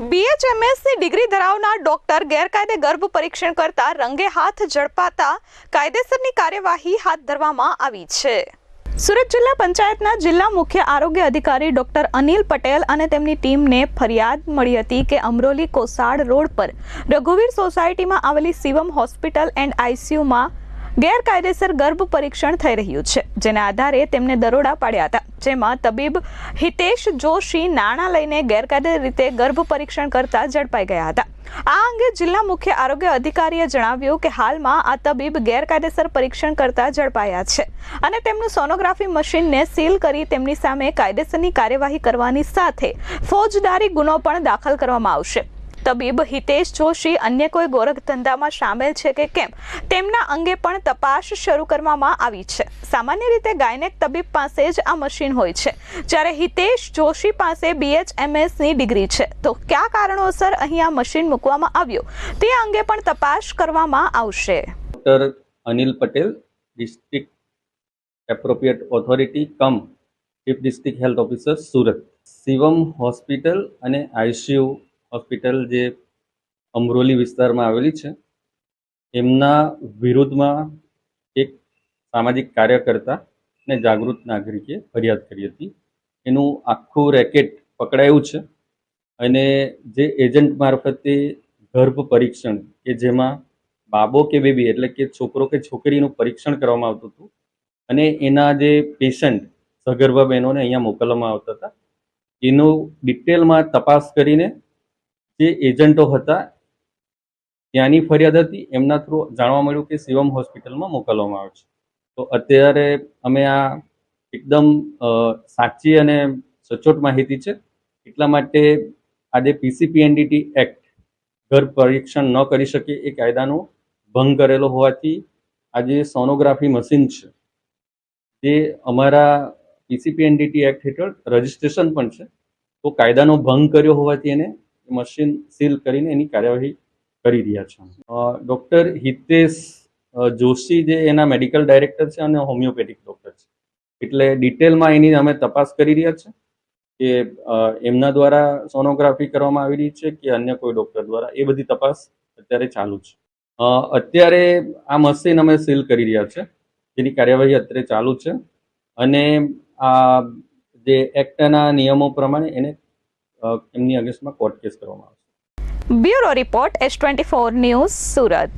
બીએચએમએસની degree ધરાવનાર doctor ગેરકાયદે ગર્ભ પરીક્ષણ કરતા રંગે હાથ ઝડપાતા કાયદેસરની કાર્યવાહી હાથ ધરવામાં આવી છે. સુરત જિલ્લા પંચાયતના જિલ્લા મુખ્ય આરોગ્ય અધિકારી ડોક્ટર અનિલ પટેલ અને તેમની ટીમને ફરિયાદ મળી હતી કે અમરોલી કોસાડ રોડ પર રઘુવીર સોસાયટીમાં આવેલી શિવમ હોસ્પિટલ એન્ડ આઈસીયુમાં ગેરકાયદેસર ગર્ભ પરીક્ષણ થઈ રહ્યું છે, જેના આધારે તેમને દરોડા પાડ્યા હતા, જેમાં તબીબ હિતેશ જોશી નાણાં લઈને ગેરકાયદે રીતે ગર્ભ પરીક્ષણ કરતા ઝડપાઈ ગયા હતા. આ અંગે જિલ્લા મુખ્ય આરોગ્ય અધિકારીએ જણાવ્યું કે હાલમાં આ તબીબ ગેરકાયદેસર પરીક્ષણ કરતા ઝડપાયા છે અને તેમનું સોનોગ્રાફી મશીનને સીલ કરી તેમની સામે કાયદેસરની કાર્યવાહી કરવાની સાથે ફોજદારી ગુનો પણ દાખલ કરવામાં આવશે. તબીબ હિતેશ જોશી અન્ય કોઈ ગોરખ ધંધામાં સામેલ છે કે કેમ? તેમના અંગે પણ તપાસ શરૂ કરવામાં આવી છે. સામાન્ય રીતે ગાયનેક તબીબ પાસે જ આ મશીન હોય છે. જ્યારે હિતેશ જોશી પાસે બીએચએમએસની ડિગ્રી છે. તો કયા કારણોસર અહીં આ મશીન મૂકવામાં આવ્યું? તે અંગે પણ તપાસ કરવામાં આવશે. Doctor Anil Patel, district appropriate authority, cum chief district health officer, Surat. Shivam hospital અને આઈસીયુ હોસ્પિટલ જે અમરોલી વિસ્તારમાં આવેલી છે, એમના વિરોધમાં એક સામાજિક કાર્યકર્તા ને જાગૃત નાગરિકે ફરિયાદ કરી હતી. એનું આખું રેકેટ પકડાયું છે અને જે એજન્ટ મારફતે ગર્ભ પરીક્ષણ કે જેમાં બાબો કે બેબી એટલે કે છોકરો કે છોકરીનું પરીક્ષણ કરવામાં આવતું હતું અને એના જે પેશન્ટ સગર્ભા બહેનોને અહીંયા મોકલવામાં આવતા હતા, એનું ડિટેલમાં તપાસ કરીને જે એજન્ટો હતા, ત્યાંની ફરિયાદ હતી, એમના થ્રુ જાણવા મળ્યું કે શિવમ હોસ્પિટલમાં મોકલવામાં આવે છે. તો અત્યારે અમે આ એકદમ સાચી અને સચોટ માહિતી છે. એટલા માટે આજે પીસીપીએનડીટી એક્ટ ઘર પરીક્ષણ ન કરી શકે એ કાયદાનો ભંગ કરેલો હોવાથી આજે સોનોગ્રાફી મશીન છે, તે અમારા પીસીપીએનડીટી એક્ટ હેઠળ રજિસ્ટ્રેશન પણ છે. તો કાયદાનો ભંગ કર્યો હોવાથી એને મશીન સીલ કરીને એની કાર્યવાહી કરી રહ્યા છે. ડૉક્ટર હિતેશ જોશી જે એના મેડિકલ ડાયરેક્ટર છે અને હોમિયોપેથિક ડૉક્ટર છે. એટલે ડિટેલમાં એની અમે તપાસ કરી રહ્યા છે કે એમના દ્વારા સોનોગ્રાફી કરવામાં આવી રહી છે કે અન્ય કોઈ ડૉક્ટર દ્વારા. એ બધી તપાસ અત્યારે ચાલુ છે. અત્યારે આ મશીન અમે સીલ કરી રહ્યા છે. જેની કાર્યવાહી અત્યારે ચાલુ છે. અને આ જે એક્ટના નિયમો પ્રમાણે એને એમની અગેન્સ્ટમાં કોર્ટ કેસ કરવામાં આવશે. Bureau report S twenty four news Surat.